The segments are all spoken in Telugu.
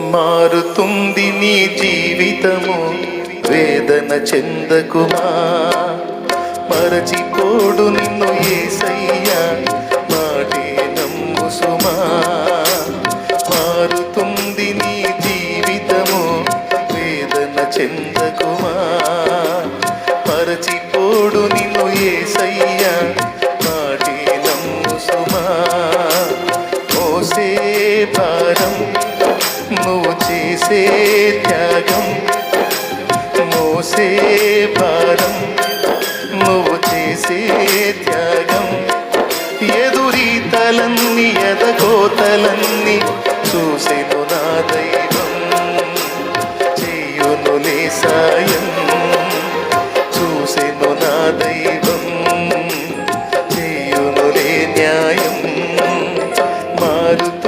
మారుతుంది నీ జీవితము వేదన చెందకుమా? మరచిపోడు నిన్ను ఏసయ్యా. వేదన చెందకుమా మరచిపోడు నిన్ను ఏసయ్యా మాటే నమ్ము సుమా. మోసే భారం నువ్వు చేసే త్యాగం. మోసే భారం నువ్వు చేసే త్యాగం. ఎదురీతలన్నీ ఎదగోతలన్నీ చూసెను నాదయ్య. సాయం చూసెను నా దైవం చేయునులే న్యాయం. మారుతి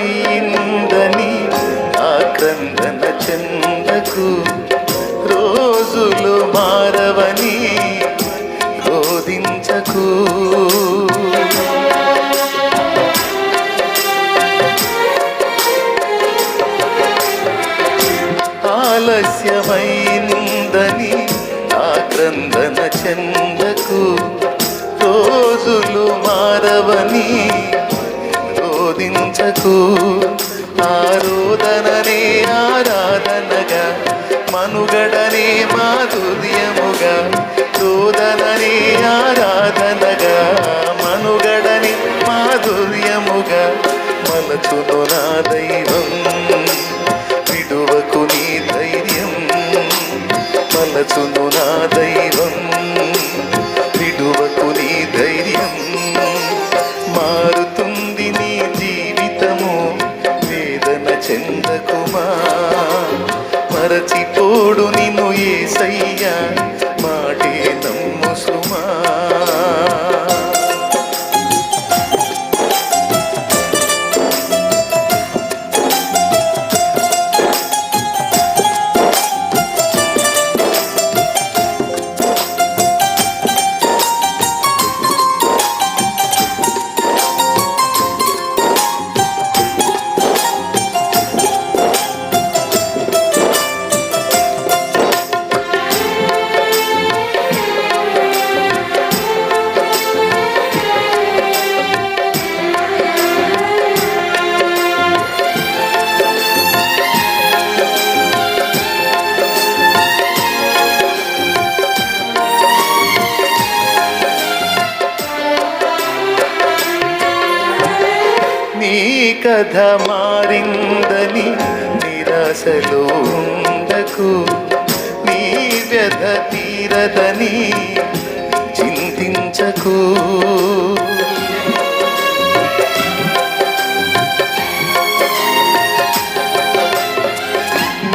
ఆలస్యమైందని ఆక్రందన చెందకు రోజులు మారవని రోధించకు. ఆలస్యమైందని ఆక్రందన చెందకు రోజులు మారవని రోధించకు ఆరోదననే ఆరాధనగా మనుగడనే మాధుర్యముగా రోదననే ఆరాధనగా మనుగడని మాధుర్యముగా మలచును నా దైవం విడువకు నీ ధైర్యం మలచును నా దైవం విడువకు నీ ధైర్యం మారుతుంది నీ చెందకుమా? మరచిపోడు నిన్ను ఏసయ్యా. మాటే నమ్ము. కథ మారిందని నిరాశలో ఉండకు. నీ వ్యధ తీరదని చింతించకు.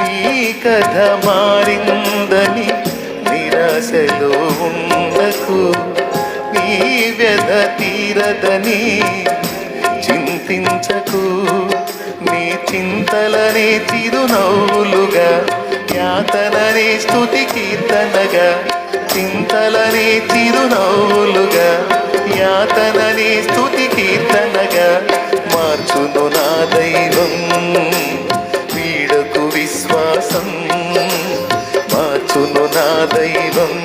నీ కథ మారిందని నిరాశలో ఉండకు. నీ వ్యధ తీరదని చింతించకు. నీ చింతలనే చిరునవ్వులుగా యాతననే స్థుతి కీర్తనగా చింతలనే చిరునవ్వులుగా యాతననే స్థుతి కీర్తనగా మార్చును నా దైవం వీడకు విశ్వాసం మార్చును నా దైవం.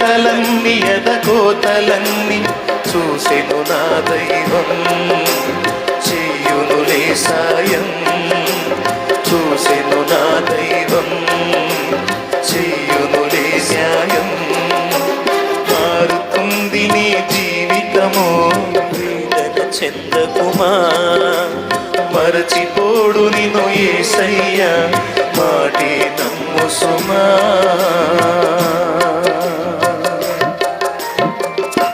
ఎదురీతలన్నీ ఎదకోతలన్నీ చూసెను నా దైవం. చేయునులే సాయం. చూసెను నా దైవం. చేయునులే సాయం మారుతుంది నీ జీవితము వేదన చెందకుమా? మరచిపోడు నిన్ను ఏసయ్య మాటే నమ్ము సుమా